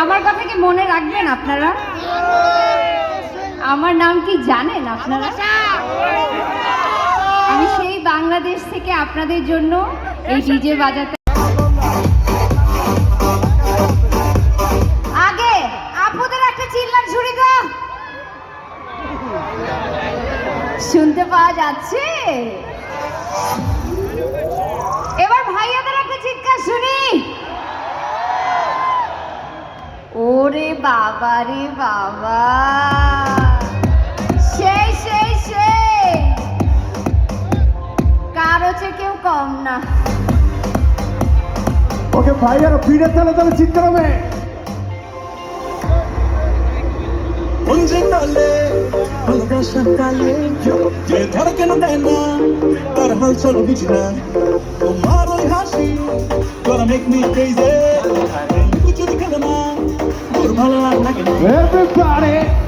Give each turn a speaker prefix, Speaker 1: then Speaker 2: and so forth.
Speaker 1: আমার কথা কি মনে রাখবেন আপনারা? আমার নাম কি জানেন আপনারা? আমি সেই বাংলাদেশ থেকে আপনাদের জন্য এই ডিজে বাজাতে আগে একটা চিল্লার ঝুড়ি শুনতে পাওয়া যাচ্ছে? ওরে বাবা রে বাবা। সেই সেই সেই। কার হচ্ছে কেউ কম না।
Speaker 2: ওকে ভাইয়ারা ভিড়ে তালে তালে হবে।
Speaker 3: অঞ্জনালে যে ধর কেন দেয় না তার হাল বুঝি না। তোমার ওই হাসি ভালো লাগে না